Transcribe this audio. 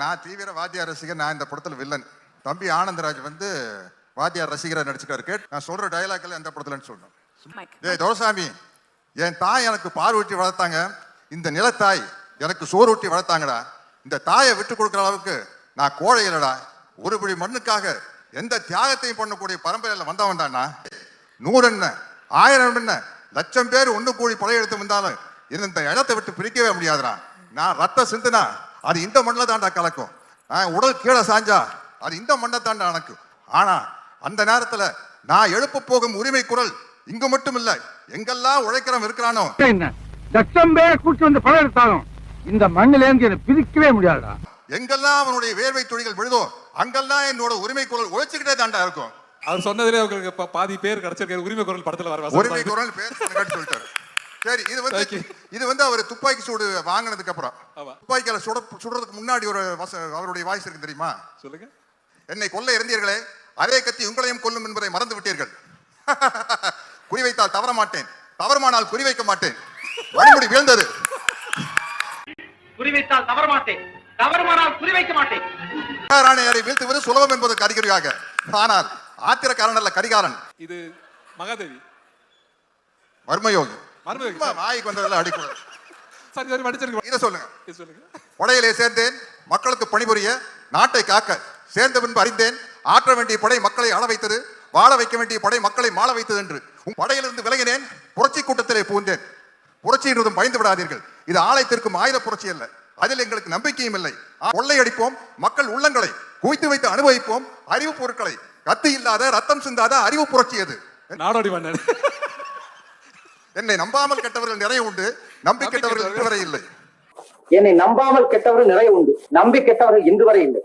நான் தீவிர வாத்தியார் ரசிகர் நான் இந்த படத்துல வில்லன் தம்பி ஆனந்தராஜ் வந்து வாத்தியார் ரசிகரா நடிச்சுக்காரு நான் சொல்ற டயலாக் எல்லாம் எந்த படத்துலன்னு Mike. டேய் தோசாமி என் தாய் எனக்கு பால் ஊட்டி வளர்த்தாங்க. இந்த நிலத்தாய் எனக்கு சோறு ஊட்டி வளர்த்தாங்கடா. இந்த தாயை விட்டு கொடுக்குற அளவுக்கு நான் கோழை இல்லடா. ஒரு பிடி மண்ணுக்காக எந்த தியாகத்தையும் பண்ணக்கூடிய பரம்பரையில் வந்தவன் தானா நூறு என்ன ஆயிரம் என்ன லட்சம் பேர் ஒண்ணு கூடி படையெடுத்து வந்தாலும் இந்த இடத்தை விட்டு பிரிக்கவே முடியாதுடா. நான் ரத்த சிந்துனா அது இந்த மண்ணில் தான்டா கலக்கும். உடல் கீழே சாஞ்சா அது இந்த மண்ணை தான்டா கணக்கும் ஆனா அந்த நேரத்துல நான் எழுப்ப போகும் உரிமை குரல் இங்கு மட்டும் இல்ல எங்கெல்லாம் உழைக்கிறவன் இருக்கிறானோ. என்ன? லட்சம் பேர் கூட்டி வந்து படம் எடுத்தாலும் இந்த மண்ணில இருந்து என்னை பிரிக்கவே முடியாதுடா. எங்கெல்லாம் அவனுடைய வேர்வை துளிகள் விழுதோ அங்கெல்லாம் என்னோட உரிமை குரல் உழைச்சுக்கிட்டே தாண்டா இருக்கும். அவர் சொன்னதுல உங்களுக்கு பா- பாதி பேர் கிடைச்சிருக்காரு உரிமை குரல் படத்துல வர உரிமை குரல் பேர் சொல்லிட்டாரு. சரி இது வந்து. இது வந்து அவர் துப்பாக்கி சூடு வாங்கினதுக்கு அப்புறம். துப்பாக்கியில சுட சுடுறதுக்கு முன்னாடி ஒரு வச- அவருடைய வாய்ஸ் இருக்கு தெரியுமா? சொல்லுங்க. என்னை கொல்ல இருந்தீர்களே அதே கத்தி உங்களையும் கொல்லும் என்பதை மறந்து விட்டீர்கள். குறிவைத்தால் தவற மாட்டேன். தவறுமானால் குறிவைக்க மாட்டேன். வழிமுடி வீழ்ந்தது. குறிவைத்தால் தவற மாட்டேன். தவறுமானால் குறிவைக்க மாட்டேன். ராணியாரை வீழ்த்துவது சுலபம் என்பதற்கு அறிகுறியாக ஆனால் ஆத்திரக்காரன் அல்ல கரிகாலன். இது மகாதேவி. மர்மயோகி. சும்மா வாய்க்கு வந்ததெல்லாம் அடிக்கூடாது. சரி சரி படிச்சிருக்கேன் இதை சொல்லுங்க. சொல்லுங்க. படையிலே சேர்ந்தேன் மக்களுக்கு பணிபுரிய நாட்டை காக்க. சேர்ந்த பின்பு அறிந்தேன் ஆற்ற வேண்டிய படை மக்களை ஆள வைத்தது வாழ வைக்க வேண்டிய படை மக்களை மாள வைத்தது என்று. உன் படையிலிருந்து விலகினேன் புரட்சி கூட்டத்திலே பூந்தேன் புரட்சி என்றதும் பயந்து விடாதீர்கள். இது ஆலயத்திற்கும் ஆயுத புரட்சி அல்ல. அதில் எங்களுக்கு நம்பிக்கையும் இல்லை. கொள்ளையடிப்போம் மக்கள் உள்ளங்களை குவித்து வைத்து அனுபவிப்போம் அறிவு பொருட்களை. கத்தி இல்லாத ரத்தம் சிந்தாத அறிவு புரட்சி அது. நாடோடி மன்னன். என்னை நம்பாமல் கெட்டவர்கள் நிறைய உண்டு. நம்பி கெட்டவர்கள் இதுவரை இல்லை. என்னை நம்பாமல் கெட்டவர்கள் நிறைய உண்டு. நம்பி கெட்டவர்கள் இன்று வரை இல்லை.